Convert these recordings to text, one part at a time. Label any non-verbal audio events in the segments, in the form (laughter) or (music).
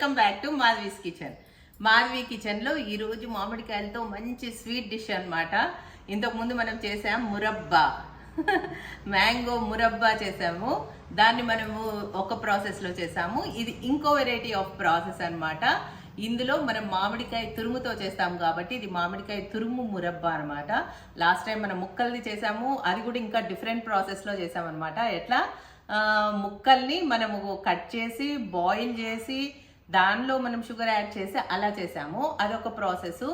Welcome back to Madhavi's kitchen. Madhavi కిచెన్లో ఈరోజు మామిడికాయలతో మంచి స్వీట్ డిష్ అన్నమాట. ఇంతకుముందు మనం చేసాం మురబ్బా. (laughs) మ్యాంగో మురబ్బా చేసాము. దాన్ని మనము ఒక ప్రాసెస్లో చేసాము. ఇది ఇంకో వెరైటీ ఆఫ్ ప్రాసెస్ అనమాట ఇందులో మనం మామిడికాయ తురుముతో చేస్తాము కాబట్టి ఇది మామిడికాయ తురుము మురబ్బా అనమాట లాస్ట్ టైం మనం ముక్కల్ని చేసాము. అది కూడా ఇంకా డిఫరెంట్ ప్రాసెస్లో చేసామన్నమాట ఎట్లా? ముక్కల్ని మనము కట్ చేసి బాయిల్ చేసి దానిలో మనం షుగర్ యాడ్ చేసి అలా చేసాము. అదొక ప్రాసెస్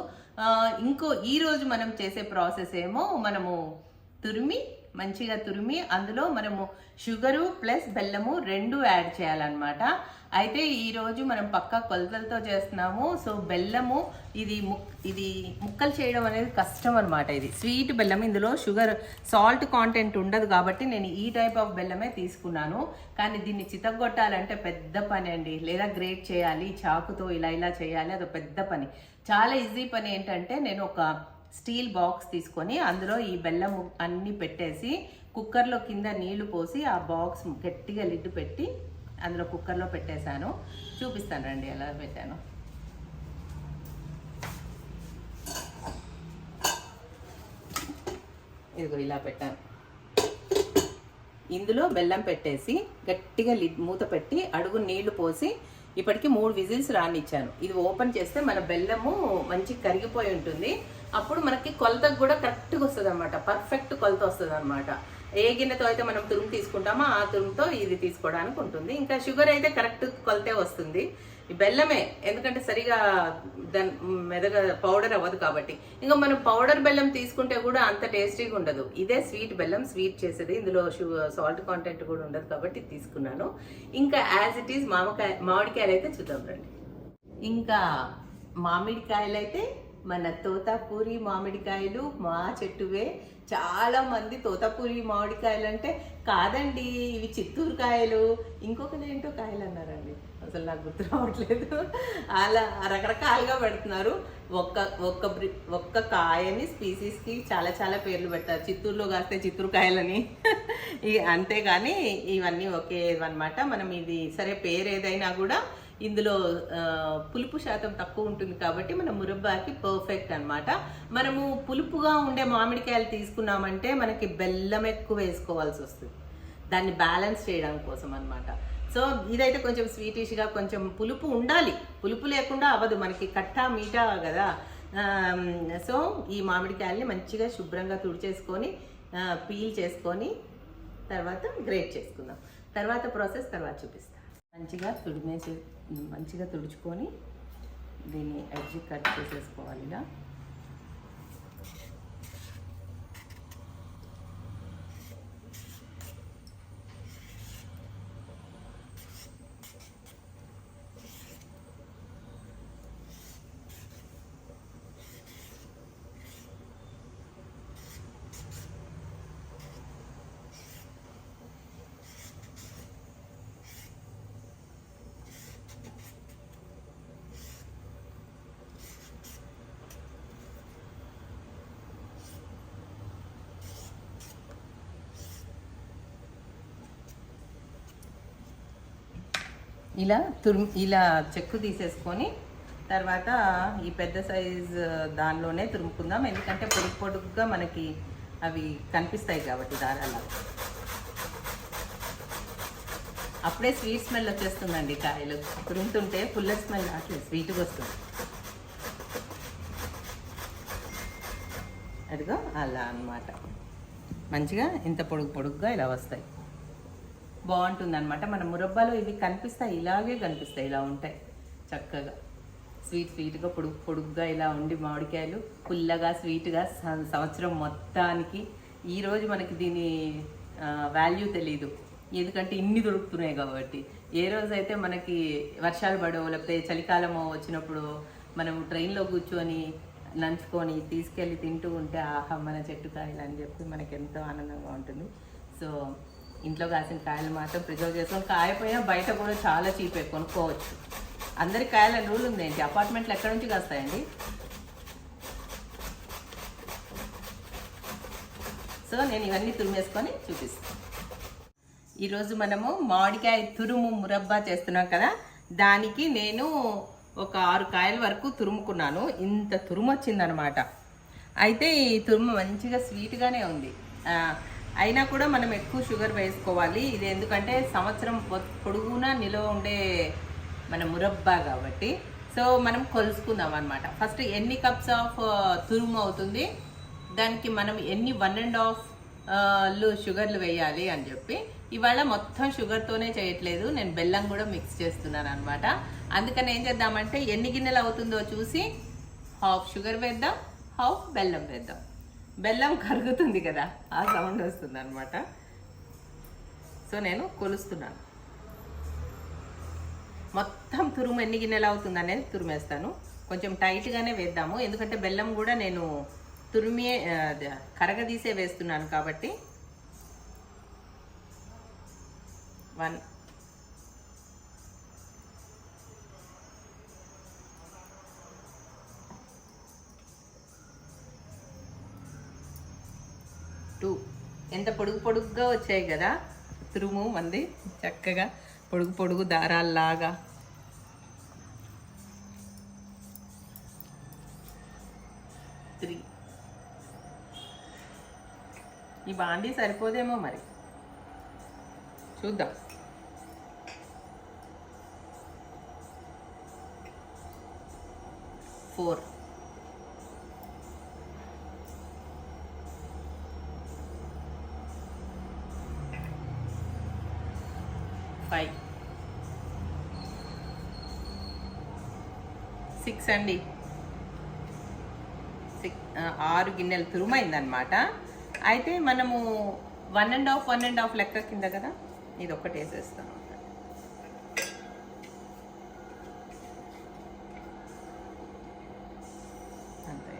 ఇంకో ఈరోజు మనం చేసే ప్రాసెస్ ఏమో మనము తురిమి మంచిగా తురిమి అందులో మనము షుగరు ప్లస్ బెల్లము రెండు యాడ్ చేయాలన్నమాట. అయితే ఈరోజు మనం పక్కా కొలతలతో చేస్తున్నాము. సో బెల్లము ఇది ముక్ ఇది ముక్కలు చేయడం అనేది కష్టం అనమాట ఇది. స్వీట్ బెల్లం ఇందులో షుగర్ సాల్ట్ కాంటెంట్ ఉండదు కాబట్టి నేను ఈ టైప్ ఆఫ్ బెల్లమే తీసుకున్నాను. కానీ దీన్ని చితగొట్టాలంటే పెద్ద పని అండి. లేదా గ్రేట్ చేయాలి చాకుతో ఇలా ఇలా చేయాలి అదొక పెద్ద పని. చాలా ఈజీ పని ఏంటంటే నేను ఒక స్టీల్ బాక్స్ తీసుకొని అందులో ఈ బెల్లం అన్ని పెట్టేసి కుక్కర్లో కింద నీళ్ళు పోసి ఆ బాక్స్ గట్టిగా లిడ్ పెట్టి అందులో కుక్కర్లో పెట్టేశాను. చూపిస్తాను రండి ఎలా పెట్టాను. ఇదిగో ఇలా పెట్టాను. ఇందులో బెల్లం పెట్టేసి గట్టిగా లిడ్ మూత పెట్టి అడుగు నీళ్ళు పోసి ఇప్పటికి మూడు విజిల్స్ రానిచ్చాను. ఇది ఓపెన్ చేస్తే మన బెల్లము మంచి కరిగిపోయి ఉంటుంది. అప్పుడు మనకి కొలతకు కూడా కరెక్ట్గా వస్తుంది అనమాట పర్ఫెక్ట్ కొలత వస్తుంది అనమాట ఏ గిన్నెతో అయితే మనం తురుము తీసుకుంటామో ఆ తురుముతో ఇది తీసుకోవడానికి ఉంటుంది. ఇంకా షుగర్ అయితే కరెక్ట్ కొలతే వస్తుంది. ఈ బెల్లమే ఎందుకంటే సరిగా దాని మెదగ పౌడర్ అవ్వదు కాబట్టి. ఇంకా మనం పౌడర్ బెల్లం తీసుకుంటే కూడా అంత టేస్టీగా ఉండదు. ఇదే స్వీట్ బెల్లం స్వీట్ చేసేది. ఇందులో సాల్ట్ కాంటెంట్ కూడా ఉండదు కాబట్టి తీసుకున్నాను. ఇంకా యాజ్ ఇట్ ఈస్ మామిడికాయ మామిడికాయలు అయితే చూద్దాం రండి. ఇంకా మామిడికాయలు అయితే మన తోతాపూరి మామిడికాయలు మా చెట్టువే. చాలా మంది తోతాపూరి మామిడికాయలు అంటే కాదండి ఇవి చిత్తూరు కాయలు. ఇంకొకటి ఏంటో కాయలు అన్నారండి. అసలు నాకు గుర్తు రావట్లేదు. అలా రకరకాలుగా పెడుతున్నారు. ఒక్క ఒక్క బ్రి ఒక్క కాయని స్పీసీస్కి చాలా చాలా పేర్లు పెడతారు. చిత్తూరులో కాస్తే చిత్తూరు కాయలని. అంతేగాని ఇవన్నీ ఒకే అనమాట మనం ఇది సరే పేరు ఏదైనా కూడా ఇందులో పులుపు శాతం తక్కువ ఉంటుంది కాబట్టి మన మురబ్బాకి పర్ఫెక్ట్ అన్నమాట. మనము పులుపుగా ఉండే మామిడికాయలు తీసుకున్నామంటే మనకి బెల్లం ఎక్కువ వేసుకోవాల్సి వస్తుంది. దాన్ని బ్యాలెన్స్ చేయడం కోసం అనమాట సో ఇదైతే కొంచెం స్వీటిష్గా కొంచెం పులుపు ఉండాలి. పులుపు లేకుండా అవ్వదు. మనకి కట్టా మీటా కదా. సో ఈ మామిడికాయల్ని మంచిగా శుభ్రంగా తుడిచేసుకొని పీల్ చేసుకొని తర్వాత గ్రేట్ చేసుకుందాం. తర్వాత ప్రాసెస్ తర్వాత చూపిస్తాను మంచిగా తుడిమేసి మంచిగా తుడుచుకొని దీన్ని ఎడ్జ్ కట్ చేసేసుకోవాలి ఇలా. ఇలా తురు ఇలా చెక్కు తీసేసుకొని తర్వాత ఈ పెద్ద సైజ్ దానిలోనే తురుముకుందాం. ఎందుకంటే పొడుగు పొడుగుగా మనకి అవి కనిపిస్తాయి కాబట్టి దారాలు. అప్పుడే స్వీట్ స్మెల్ వచ్చేస్తుందండి కాయలు. తురుముతుంటే పుల్ల స్మెల్ అట్లే స్వీట్గా వస్తుంది. అదిగో అలా అన్నమాట. మంచిగా ఇంత పొడుగు పొడుగ్గా ఇలా వస్తాయి. బాగుంటుంది అనమాట మన మురబ్బాలో ఇవి కనిపిస్తాయి ఇలాగే కనిపిస్తాయి ఇలా ఉంటాయి. చక్కగా. స్వీట్ స్వీట్గా పొడుగు పొడుగ్గా ఇలా ఉండి మామిడికాయలు పుల్లగా స్వీట్గా సంవత్సరం మొత్తానికి. ఈరోజు మనకి దీని వాల్యూ తెలీదు. ఎందుకంటే ఇన్ని దొరుకుతున్నాయి కాబట్టి. ఏ రోజైతే మనకి వర్షాలు పడవో లేకపోతే చలికాలమో వచ్చినప్పుడు మనం ట్రైన్లో కూర్చొని నంచుకొని తీసుకెళ్ళి తింటూ ఉంటే ఆహా మన చెట్టు కాయలు అని చెప్పి మనకి ఎంతో ఆనందంగా ఉంటుంది. సో ఇంట్లో కాసిన కాయలు మాత్రం ప్రిజర్వ్ చేసుకొని కాయపోయినా బయట కూడా చాలా చీప్ కొనుక్కోవచ్చు. అందరి కాయల రూల్ ఉంది ఏంటి అపార్ట్మెంట్లు ఎక్కడి నుంచి కాస్తాయండి? సో నేను ఇవన్నీ తురిమేసుకొని చూపిస్తాను ఈరోజు మనము మామిడికాయ తురుము మురబ్బా చేస్తున్నాం కదా? దానికి నేను ఒక ఆరు కాయల వరకు తురుముకున్నాను. ఇంత తురుము వచ్చిందనమాట అయితే ఈ తురుము మంచిగా స్వీట్గానే ఉంది. అయినా కూడా మనం ఎక్కువ షుగర్ వేసుకోవాలి. ఇది ఎందుకంటే సంవత్సరం పొడుగునా నిలవ ఉండే మన మురబ్బా కాబట్టి. సో మనం కొలుసుకుందాం అనమాట ఫస్ట్ ఎన్ని కప్స్ ఆఫ్ తురుము అవుతుంది? దానికి మనం ఎన్ని వన్ అండ్ హాఫ్లు షుగర్లు వేయాలి అని చెప్పి. ఇవాళ మొత్తం షుగర్తోనే చేయట్లేదు. నేను బెల్లం కూడా మిక్స్ చేస్తున్నాను అనమాట అందుకని ఏం చేద్దామంటే ఎన్ని గిన్నెలు అవుతుందో చూసి హాఫ్ షుగర్ వేద్దాం హాఫ్ బెల్లం వేద్దాం. బెల్లం కరుగుతుంది కదా ఆ సౌండ్ వస్తుంది అనమాట సో నేను కొలుస్తున్నాను. మొత్తం తురుము ఎన్ని గిన్నెలు అవుతుంది అనేది తురిమేస్తాను. కొంచెం టైట్గానే వేద్దాము ఎందుకంటే బెల్లం కూడా నేను తురిమే కరగదీసే వేస్తున్నాను కాబట్టి. వన్ టూ ఎంత పొడుగు పొడుగ్గా వచ్చాయి కదా? తురుము మంది చక్కగా పొడుగు పొడుగు దారాల్లాగా. త్రీ. ఈ బాండీ సరిపోదేమో మరి? చూద్దాం ఫోర్ ఫైవ్ సిక్స్ అండి. సిక్ ఆరు గిన్నెలు తురుమైందనమాట అయితే మనము one and half one and half లెక్క కింద కదా ఇది ఒక్కటి వేసేస్తాను. అంతే.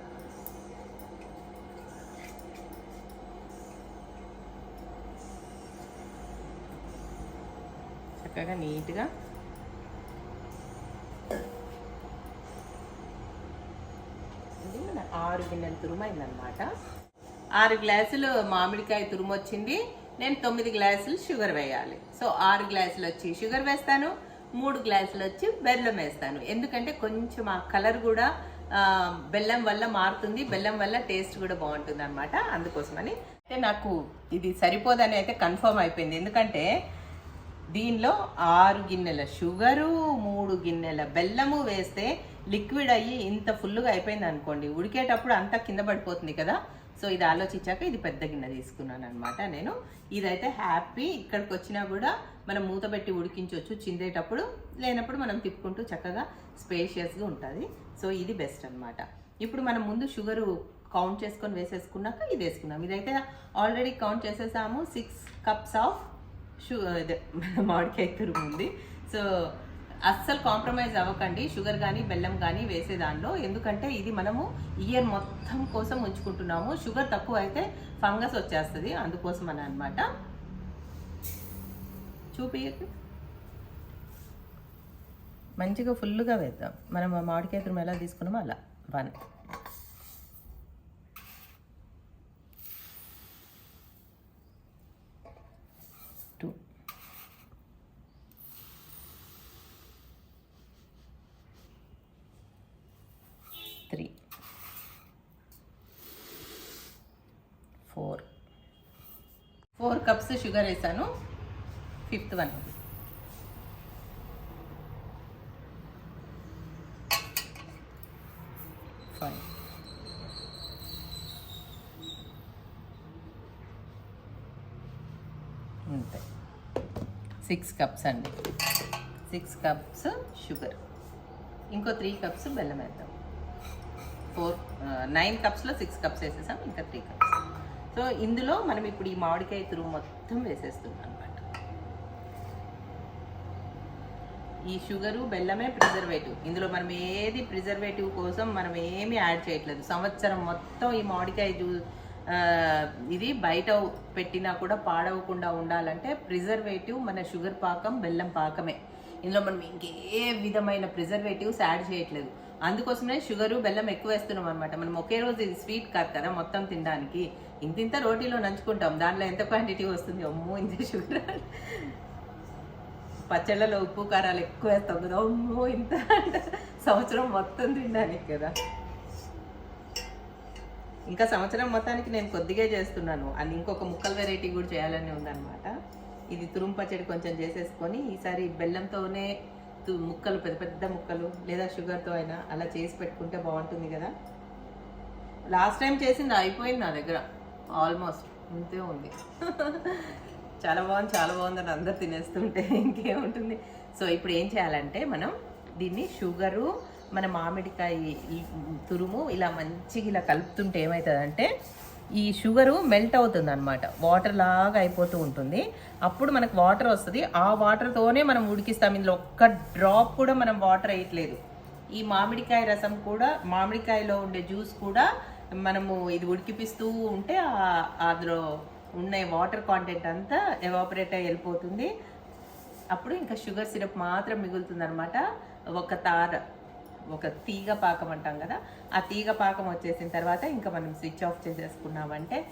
చక్కగా నీట్గా ఇది మన తురుమైంది అనమాట ఆరు గ్లాసులు మామిడికాయ తురుము వచ్చింది నేను తొమ్మిది గ్లాసులు షుగర్ వేయాలి. సో ఆరు గ్లాసులు వచ్చి షుగర్ వేస్తాను. మూడు గ్లాసులు వచ్చి బెల్లం వేస్తాను. ఎందుకంటే కొంచెం ఆ కలర్ కూడా బెల్లం వల్ల మారుతుంది. బెల్లం వల్ల టేస్ట్ కూడా బాగుంటుంది అనమాట అందుకోసమని. అయితే నాకు ఇది సరిపోదని అయితే కన్ఫర్మ్ అయిపోయింది. ఎందుకంటే దీనిలో ఆరు గిన్నెల షుగరు మూడు గిన్నెల బెల్లము వేస్తే లిక్విడ్ అయ్యి ఇంత ఫుల్గా అయిపోయింది అనుకోండి ఉడికేటప్పుడు అంతా కింద పడిపోతుంది కదా. సో ఇది ఆలోచించాక ఇది పెద్ద గిన్నె తీసుకున్నాను అనమాట నేను. ఇదైతే హ్యాపీ. ఇక్కడికి వచ్చినా కూడా మనం మూత పెట్టి ఉడికించవచ్చు చిందేటప్పుడు లేనప్పుడు మనం తిప్పుకుంటూ చక్కగా స్పేషియస్గా ఉంటుంది. సో ఇది బెస్ట్ అన్నమాట. ఇప్పుడు మనం ముందు షుగరు కౌంట్ చేసుకొని వేసేసుకున్నాక ఇది వేసుకున్నాం ఇదైతే ఆల్రెడీ కౌంట్ చేసేసాము. సిక్స్ కప్స్ ఆఫ్ షు ఇదే (laughs) మామిడికాయ తురుము ఉంది సో అస్సలు కాంప్రమైజ్ అవ్వకండి. షుగర్ కానీ బెల్లం కానీ వేసే దానిలో ఎందుకంటే ఇది మనము ఇయర్ మొత్తం కోసం ఉంచుకుంటున్నాము. షుగర్ తక్కువ అయితే ఫంగస్ వచ్చేస్తుంది. అందుకోసం అని అనమాట చూపి మంచిగా ఫుల్గా వేద్దాం. మనం మామిడికాయ తురుము ఎలా తీసుకున్నామో అలా. One two three four four cups sugar వేసాను ఫిఫ్త్ వన్. ఫైవ్ అంతే సిక్స్ కప్స్ అండి. సిక్స్ కప్స్ షుగర్ ఇంకో త్రీ కప్స్ బెల్లం వేద్దాం. ఫోర్ నైన్ కప్స్లో సిక్స్ కప్స్ వేసేసాం ఇంకా త్రీ కప్స్ సో ఇందులో మనం ఇప్పుడు ఈ మామిడికాయ తురుము మొత్తం మొత్తం వేసేస్తున్నాను అనమాట ఈ షుగరు బెల్లమే ప్రిజర్వేటివ్. ఇందులో మనం ఏది ప్రిజర్వేటివ్ కోసం మనం ఏమీ యాడ్ చేయట్లేదు. సంవత్సరం మొత్తం ఈ మామిడికాయ జ్యూ ఇది బయట పెట్టినా కూడా పాడవకుండా ఉండాలంటే ప్రిజర్వేటివ్ మన షుగర్ పాకం బెల్లం పాకమే. ఇందులో మనం ఇంకే విధమైన ప్రిజర్వేటివ్స్ యాడ్ చేయట్లేదు. అందుకోసమే షుగరు బెల్లం ఎక్కువ వేస్తున్నాం అనమాట మనం ఒకే రోజు ఇది స్వీట్ కాదు కదా మొత్తం తినడానికి. ఇంత ఇంత రోటీలో నంచుకుంటాం. దాంట్లో ఎంత క్వాంటిటీ వస్తుంది? అమ్మో ఇంత షుగర్. పచ్చళ్ళలో ఉప్పు కారాలు ఎక్కువ వేస్తాం కదా. అమ్మో ఇంత సంవత్సరం మొత్తం తినడానికి కదా. ఇంకా సంవత్సరం మొత్తానికి నేను కొద్దిగా చేస్తున్నాను. అది ఇంకొక ముక్కల వెరైటీ కూడా చేయాలని ఉందన్నమాట. ఇది తురుము పచ్చడి కొంచెం చేసేసుకొని ఈసారి బెల్లంతోనే ముక్కలు పెద్ద పెద్ద ముక్కలు లేదా షుగర్తో అయినా అలా చేసి పెట్టుకుంటే బాగుంటుంది కదా. లాస్ట్ టైం చేసింది అయిపోయింది నా దగ్గర. ఆల్మోస్ట్ ఇంతే ఉంది. (laughs) చాలా బాగుంది చాలా బాగుంది అని అందరు తినేస్తుంటే ఇంకేముంటుంది? సో ఇప్పుడు ఏం చేయాలంటే మనం దీన్ని షుగరు మన మామిడికాయ తురుము ఇలా మంచిగా ఇలా కలుపుతుంటే ఏమవుతుందంటే ఈ షుగరు మెల్ట్ అవుతుంది అనమాట వాటర్ లాగా అయిపోతూ ఉంటుంది. అప్పుడు మనకు వాటర్ వస్తుంది. ఆ వాటర్తోనే మనం ఉడికిస్తాం. ఇందులో ఒక్క డ్రాప్ కూడా మనం వాటర్ వేయట్లేదు. ఈ మామిడికాయ రసం కూడా మామిడికాయలో ఉండే జ్యూస్ కూడా మనము ఇది ఉడికిపిస్తూ ఉంటే అందులో ఉన్న వాటర్ కాంటెంట్ అంతా ఎవాపరేట్ అయి వెళ్ళిపోతుంది. అప్పుడు ఇంకా షుగర్ సిరప్ మాత్రం మిగులుతుంది అనమాట ఒక తార. ఒక తీగ పాకం అంటాం కదా ఆ తీగ పాకం వచ్చేసిన తర్వాత ఇంకా మనం స్విచ్ ఆఫ్ చేసేసుకున్నామంటే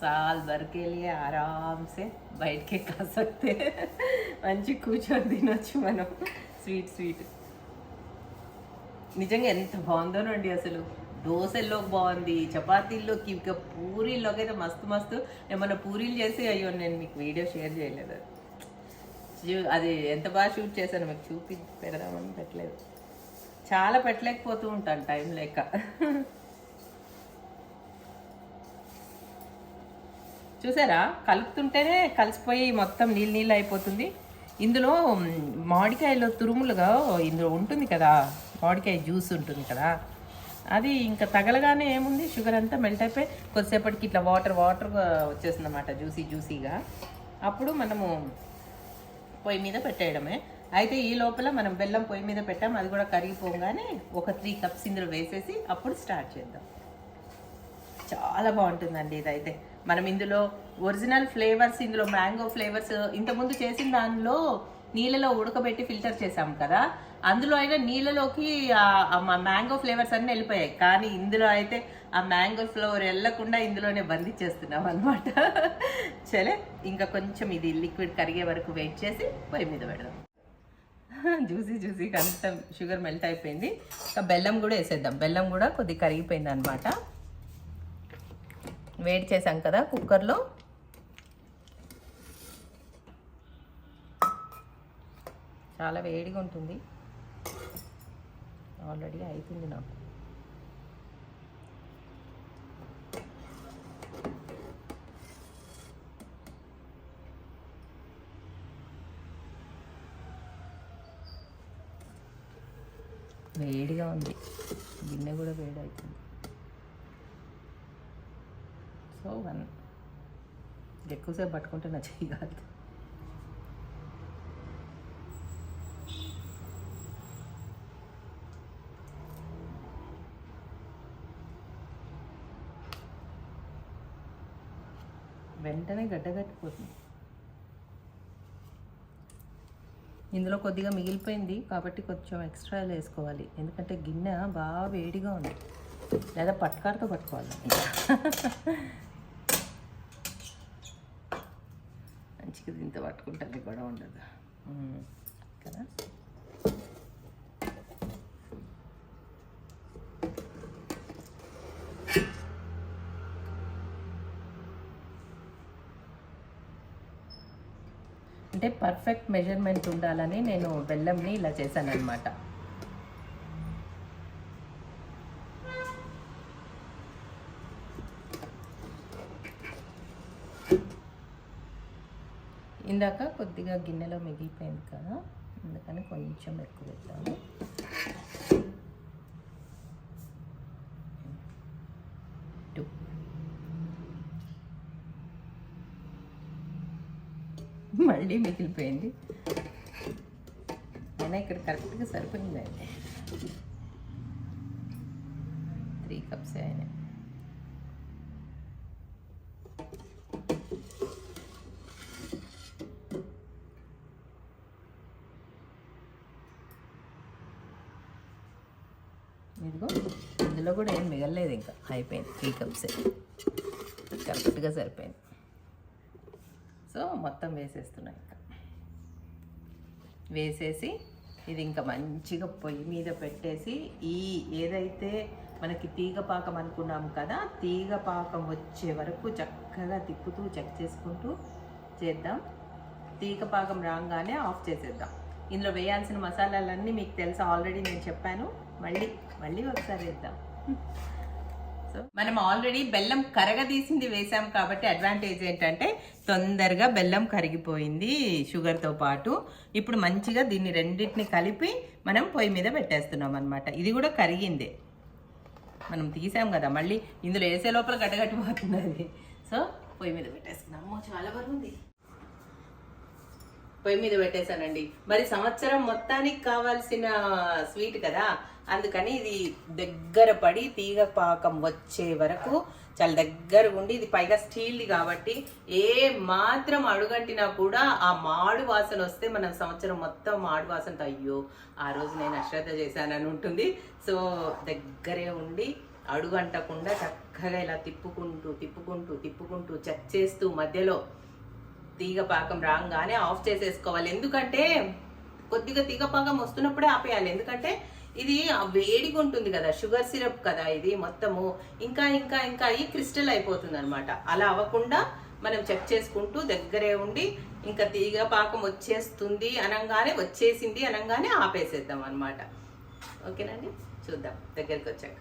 సాల్ బర్కెళ్ళి ఆరామ్సే బయటకే కాసక్తే మంచి కూర్చొని తినొచ్చు మనం. Sweet sweet. నిజంగా ఎంత బాగుందోనండి అసలు. దోశల్లో బాగుంది చపాతీల్లోకి ఇంకా పూరీల్లోకి అయితే మస్తు మస్తు. ఏమన్నా పూరీలు చేసి అయ్యో నేను మీకు వీడియో షేర్ చేయలేదు. అది ఎంత బాగా షూట్ చేశాను మీకు చూపి పెడదామని పెట్టలేదు. చాలా పెట్టలేకపోతూ ఉంటాను టైం లేక. చూసారా? కలుపుతుంటేనే కలిసిపోయి మొత్తం నీళ్ళు నీళ్ళు అయిపోతుంది. ఇందులో మామిడికాయలో తురుములుగా ఇందులో ఉంటుంది కదా మామిడికాయ జ్యూస్ ఉంటుంది కదా. అది ఇంకా తగలగానే ఏముంది? షుగర్ అంతా మెల్ట్ అయిపోయి కొద్దిసేపటికి ఇట్లా వాటర్ వాటర్గా వచ్చేసిందన్నమాట జ్యూసీ జ్యూసీగా. అప్పుడు మనము పొయ్యి మీద పెట్టేయడమే. అయితే ఈ లోపల మనం బెల్లం పొయ్యి మీద పెట్టాం. అది కూడా కరిగిపోగానే ఒక త్రీ కప్స్ ఇందులో వేసేసి అప్పుడు స్టార్ట్ చేద్దాం. చాలా బాగుంటుందండి ఇదైతే. మనం ఇందులో ఒరిజినల్ ఫ్లేవర్స్ ఇందులో మ్యాంగో ఫ్లేవర్స్ ఇంతకుముందు చేసిన దానిలో నీళ్ళలో ఉడకబెట్టి ఫిల్టర్ చేసాం కదా. అందులో అయినా నీళ్ళలోకి ఆ- మ్యాంగో ఫ్లేవర్స్ అన్నీ వెళ్ళిపోయాయి. కానీ ఇందులో అయితే ఆ మ్యాంగో ఫ్లేవర్ వెళ్ళకుండా ఇందులోనే బంధించేస్తున్నాం అనమాట (laughs) చలే ఇంకా కొంచెం ఇది లిక్విడ్ కరిగే వరకు వెయిట్ చేసి పొయ్యి మీద పెడదాం. జ్యూసీ జ్యూసీ అంత షుగర్ మెల్ట్ అయిపోయింది. ఇంకా బెల్లం కూడా వేసేద్దాం. బెల్లం కూడా కొద్దిగా కరిగిపోయింది అనమాట వేడి చేసాం కదా కుక్కర్లో. చాలా వేడిగా ఉంటుంది. ఆల్రెడీ అయిపోయింది నాకు. వేడిగా ఉంది. గిన్నె కూడా వేడి అవుతుంది సో వన్ ఎక్కువసేపు పట్టుకుంటే నా చెయ్యి కాదు. వెంటనే గడ్డగట్టిపోతుంది ఇందులో కొద్దిగా మిగిలిపోయింది కాబట్టి కొంచెం ఎక్స్ట్రా వేసుకోవాలి. ఎందుకంటే గిన్నె బాగా వేడిగా ఉంది. లేదా పట్కారతో పట్టుకోవాలి. మంచిగా దీంతో పట్టుకుంటుంది కూడా ఉండదు. కదా? అంటే పర్ఫెక్ట్ మెజర్మెంట్ ఉండాలని నేను బెల్లంని ఇలా చేశాను అనమాట ఇందాక కొద్దిగా గిన్నెలో మిగిలిపోయింది కదా అందుకని కొంచెం ఎక్కువ పెట్టాను టూ మళ్ళీ మిగిలిపోయింది. అయినా ఇక్కడ కరెక్ట్గా సరిపోయిందండి త్రీ కప్స్ అయినాయి ఇదిగో ఇందులో కూడా ఏం మిగలలేదు ఇంకా. అయిపోయింది. త్రీ కప్స్ కరెక్ట్గా సరిపోయింది. సో మొత్తం వేసేస్తున్నాను ఇంకా. వేసేసి ఇది ఇంకా మంచిగా పొయ్యి మీద పెట్టేసి ఈ ఏదైతే మనకి తీగ పాకం అనుకున్నాం కదా తీగ పాకం వచ్చే వరకు చక్కగా తిప్పుతూ చెక్ చేసుకుంటూ చేద్దాం. తీగ పాకం రాగానే ఆఫ్ చేసేద్దాం. ఇందులో వేయాల్సిన మసాలాలన్నీ మీకు తెలుసా? ఆల్రెడీ నేను చెప్పాను. మళ్ళీ మళ్ళీ ఒకసారి వేద్దాం. సో మనం ఆల్రెడీ బెల్లం కరగదీసింది వేసాం కాబట్టి అడ్వాంటేజ్ ఏంటంటే తొందరగా బెల్లం కరిగిపోయింది షుగర్తో పాటు. ఇప్పుడు మంచిగా దీన్ని రెండింటిని కలిపి మనం పొయ్యి మీద పెట్టేస్తున్నాం అనమాట ఇది కూడా కరిగిందే. మనం తీసాం కదా మళ్ళీ ఇందులో వేసే లోపల గడ్డగట్టిపోతుంది అది సో పొయ్యి మీద పెట్టేస్తున్నాము చాలా బాగుంది పొయ్యి మీద పెట్టేశానండి. మరి సంవత్సరం మొత్తానికి కావాల్సిన స్వీట్ కదా అందుకని ఇది దగ్గర పడి తీగ పాకం వచ్చే వరకు చాలా దగ్గర ఉండి ఇది పైగా స్టీల్ది కాబట్టి ఏ మాత్రం అడుగంటినా కూడా ఆ మాడు వాసన వస్తే మనం సంవత్సరం మొత్తం మాడు వాసనతో అయ్యో ఆ రోజు నేను అశ్రద్ధ చేశానని ఉంటుంది. సో దగ్గరే ఉండి అడుగంటకుండా చక్కగా ఇలా తిప్పుకుంటూ తిప్పుకుంటూ తిప్పుకుంటూ చెక్ చేస్తూ మధ్యలో తీగ పాకం రాగానే ఆఫ్ చేసేసుకోవాలి. ఎందుకంటే కొద్దిగా తీగ పాకం వస్తున్నప్పుడే ఆపేయాలి. ఎందుకంటే ఇది ఆ వేడిగా ఉంటుంది కదా షుగర్ సిరప్ కదా ఇది మొత్తము. ఇంకా ఇంకా ఇంకా అయ్యి క్రిస్టల్ అయిపోతుంది అనమాట అలా అవ్వకుండా మనం చెక్ చేసుకుంటూ దగ్గరే ఉండి ఇంకా తీగ పాకం వచ్చేస్తుంది అనగానే వచ్చేసింది అనగానే ఆపేసేద్దాం అనమాట ఓకేనండి చూద్దాం దగ్గరికి వచ్చాక.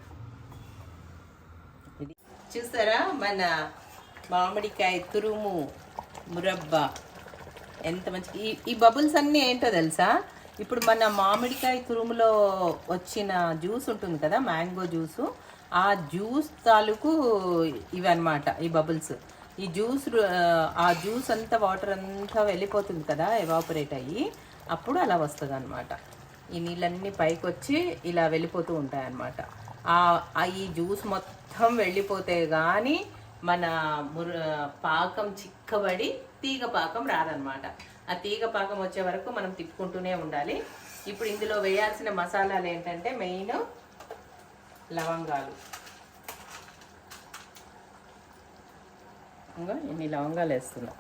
ఇది చూసారా మన మామిడికాయ తురుము మురబ్బా? ఎంత మంచి ఈ ఈ బబుల్స్ అన్నీ ఏంటో తెలుసా? ఇప్పుడు మన మామిడికాయ తురుములో వచ్చిన జ్యూస్ ఉంటుంది కదా మ్యాంగో జ్యూసు ఆ జ్యూస్ తాలూకు ఇవి ఈ బబుల్స్. ఈ జ్యూస్ ఆ జ్యూస్ అంతా వాటర్ అంతా వెళ్ళిపోతుంది కదా ఎవాపరేట్ అయ్యి అప్పుడు అలా వస్తుంది అనమాట ఈ నీళ్ళన్నీ పైకి వచ్చి ఇలా వెళ్ళిపోతూ ఉంటాయి అన్నమాట ఆ ఈ జ్యూస్ మొత్తం వెళ్ళిపోతే కానీ మన ముర పాకం చిక్కబడి తీగ పాకం రాదనమాట ఆ తీగ పాకం వచ్చే వరకు మనం తిప్పుకుంటూనే ఉండాలి. ఇప్పుడు ఇందులో వేయాల్సిన మసాలాలు ఏంటంటే మెయిన్ లవంగాలు. ఇంకా ఇన్ని లవంగాలు వేస్తున్నా.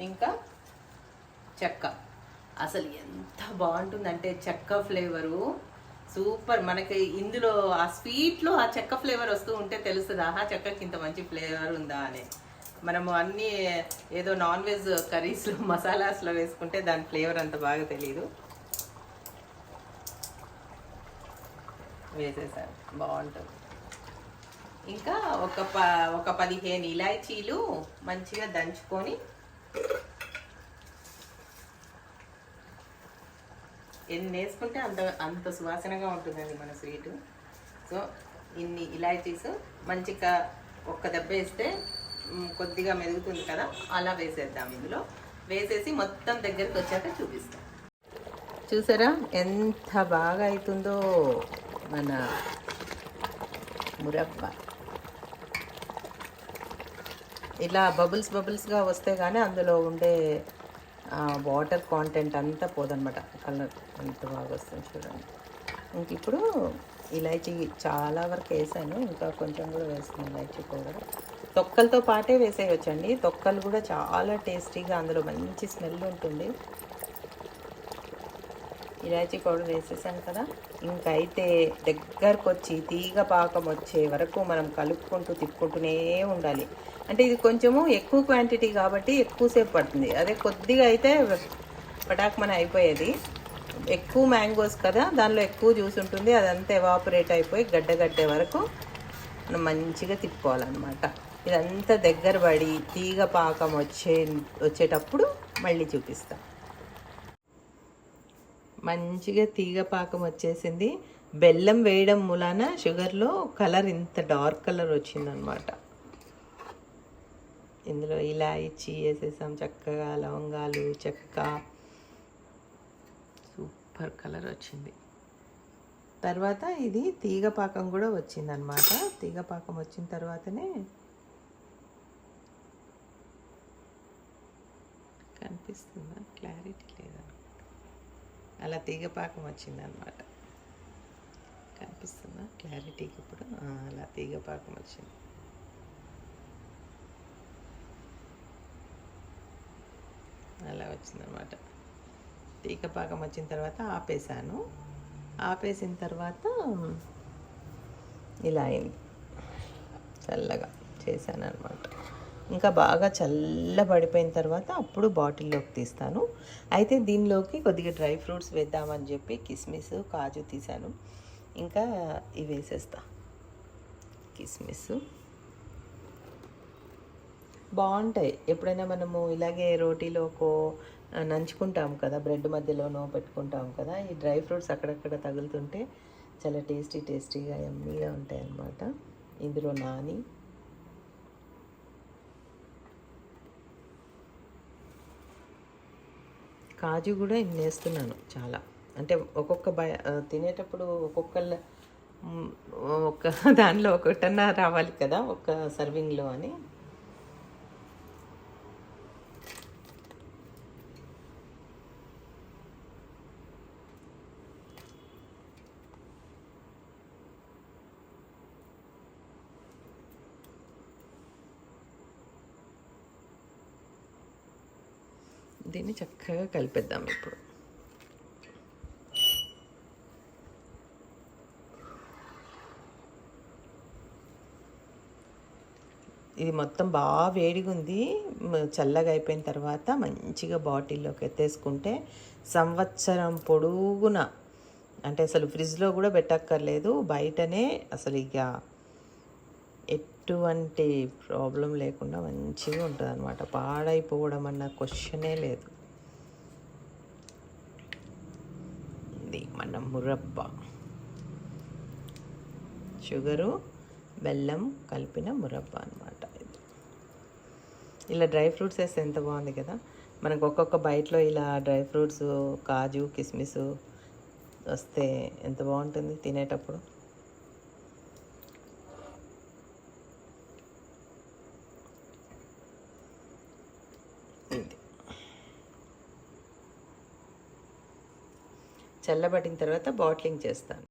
ఇంకా చెక్క. అసలు ఎంత బాగుంటుందంటే చెక్క ఫ్లేవరు. సూపర్. మనకి ఇందులో ఆ స్వీట్లో ఆ చెక్క ఫ్లేవర్ వస్తూ ఉంటే తెలుస్తుంది ఆహా చెక్కకి ఇంత మంచి ఫ్లేవర్ ఉందా అని. మనము అన్ని ఏదో నాన్ వెజ్ కర్రీస్లో (laughs) మసాలాస్లో వేసుకుంటే దాని ఫ్లేవర్ అంత బాగా తెలియదు వేసేసాను. బాగుంటుంది. ఇంకా ఒక ప ఒక పదిహేను ఇలాచీలు మంచిగా దంచుకొని ఎన్ని వేసుకుంటే అంత అంత సువాసనగా ఉంటుందండి మన స్వీటు. సో ఇన్ని ఇలాచీస్ మంచిగా ఒక్క దెబ్బ వేస్తే కొద్దిగా మెదుగుతుంది కదా అలా వేసేద్దాం ఇందులో. వేసేసి మొత్తం దగ్గరికి వచ్చాక చూపిస్తాం. చూసారా? ఎంత బాగా అవుతుందో మన మురబ్బ ఇలా బబుల్స్ బబుల్స్గా వస్తే కానీ అందులో ఉండే వాటర్ కాంటెంట్ అంతా పోదనమాట కలర్ అంత బాగా వస్తుంది చూడండి. ఇంక ఇప్పుడు ఇలాచీ చాలా వరకు వేసాను. ఇంకా కొంచెం కూడా వేస్తున్నాను ఇలాచీ పౌడర్. తొక్కలతో పాటే వేసేయొచ్చండి. తొక్కలు కూడా చాలా టేస్టీగా అందులో మంచి స్మెల్ ఉంటుంది. ఇలాచీ పౌడర్ వేసేసాం కదా. ఇంకైతే దగ్గరకు వచ్చి తీగ పాకం వచ్చే వరకు మనం కలుపుకుంటూ తిప్పుకుంటూనే ఉండాలి. అంటే ఇది కొంచెము ఎక్కువ క్వాంటిటీ కాబట్టి ఎక్కువసేపు పడుతుంది. అదే కొద్దిగా అయితే పటాక్ మన అయిపోయేది. ఎక్కువ మ్యాంగోస్ కదా దానిలో ఎక్కువ జ్యూస్ ఉంటుంది. అదంతా ఎవాపరేట్ అయిపోయి గడ్డగట్టే వరకు మనం మంచిగా తిప్పుకోవాలన్నమాట. ఇదంతా దగ్గర పడి తీగ పాకం వచ్చే వచ్చేటప్పుడు మళ్ళీ చూపిస్తాం. మంచిగా తీగ పాకం వచ్చేసింది. బెల్లం వేయడం మూలాన షుగర్లో కలర్ ఇంత డార్క్ కలర్ వచ్చిందనమాట ఇందులో ఇలాచి వేసేసాం చక్కగా లవంగాలు చెక్క. సూపర్ కలర్ వచ్చింది. తర్వాత ఇది తీగ పాకం కూడా వచ్చిందనమాట తీగ పాకం వచ్చిన తర్వాతనే కనిపిస్తుందా? క్లారిటీ లేదా? అలా తీగపాకం వచ్చింది వచ్చిందనమాట కనిపిస్తుందా? క్లారిటీకి ఇప్పుడు. అలా తీగపాకం వచ్చింది. అలా వచ్చిందనమాట తీగపాకం వచ్చిన తర్వాత ఆపేసాను ఆపేసిన తర్వాత ఇలా అయింది. చల్లగా చేశాను అనమాట ఇంకా బాగా చల్లబడిపోయిన తర్వాత అప్పుడు బాటిల్లోకి తీస్తాను. అయితే దీనిలోకి కొద్దిగా డ్రై ఫ్రూట్స్ వేద్దామని చెప్పి కిస్మిస్ కాజు తీసాను ఇంకా ఇవి వేసేస్తా. కిస్మిస్. బాగుంటాయి. ఎప్పుడైనా మనము ఇలాగే రోటీలోకో నంచుకుంటాం కదా బ్రెడ్ మధ్యలోనో పెట్టుకుంటాం కదా ఈ డ్రై ఫ్రూట్స్ అక్కడక్కడ తగులుతుంటే చాలా టేస్టీ టేస్టీగా ఎమ్మీగా ఉంటాయి అన్నమాట ఇందులో నాని. కాజు కూడా వేస్తున్నాను చాలా. అంటే ఒక్కొక్క బయ తినేటప్పుడు ఒక్కొక్కళ్ళ ఒక్క (laughs) దానిలో ఒకటన్నా రావాలి కదా ఒక్క సర్వింగ్లో అని. దీన్ని చక్కగా కలిపేద్దాం ఇప్పుడు. ఇది మొత్తం బాగా వేడిగా ఉంది. చల్లగా అయిపోయిన తర్వాత మంచిగా బాటిల్లోకి ఎత్తేసుకుంటే సంవత్సరం పొడుగున అంటే అసలు ఫ్రిడ్జ్లో కూడా పెట్టక్కర్లేదు బయటనే అసలు ఇక ఎటువంటి ప్రాబ్లం లేకుండా మంచిగా ఉంటుంది అనమాట పాడైపోవడం అన్న క్వశ్చనే లేదు. ఇది మన మురబ్బ. షుగరు బెల్లం కలిపిన మురబ్బ అనమాట ఇది. ఇలా డ్రై ఫ్రూట్స్ వేస్తే ఎంత బాగుంది కదా. మనకు ఒక్కొక్క బయటలో ఇలా డ్రై ఫ్రూట్స్ కాజు కిస్మిస్ వస్తే ఎంత బాగుంటుంది తినేటప్పుడు? చల్లబడిన తర్వాత బాటిలింగ్ చేస్తాను.